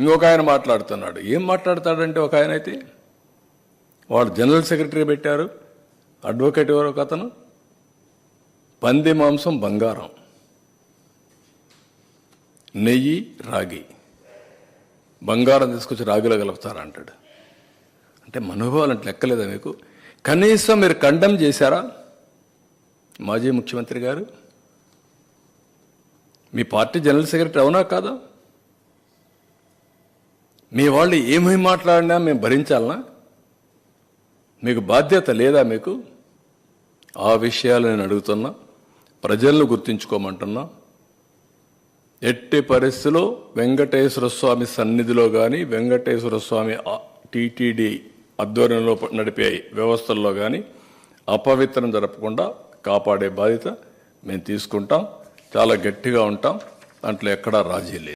ఇంకొక ఆయన మాట్లాడుతున్నాడు. ఏం మాట్లాడతాడంటే ఒక ఆయన అయితే వాడు జనరల్ సెక్రటరీ పెట్టారు అడ్వకేట్ ఎవరు ఒక అతను? పంది మాంసం బంగారం. నెయ్యి రాగి. బంగారం తీసుకొచ్చి రాగిలో కలుపుతారంటాడు అంటే మనోభావాలు అంటే లెక్కలేదా మీకు? కనీసం మీరు ఖండం చేశారా? మాజీ ముఖ్యమంత్రి గారు మీ పార్టీ జనరల్ సెక్రటరీ అవునా కాదా? మీ వాళ్ళు ఏమేమి మాట్లాడినా మేము భరించాలనా? మీకు బాధ్యత లేదా మీకు? ఆ విషయాలు నేను అడుగుతున్నా ప్రజలను గుర్తించుకోమంటున్నా. ఎట్టి పరిస్థితిలో వెంకటేశ్వర స్వామి సన్నిధిలో కానీ వెంకటేశ్వర స్వామి టీటీడీ ఆధ్వర్యంలో నడిపే వ్యవస్థల్లో కానీ అపవిత్రం జరపకుండా కాపాడే బాధ్యత మేము తీసుకుంటాం. చాలా గట్టిగా ఉంటాం. దాంట్లో ఎక్కడా రాజీ లేదు.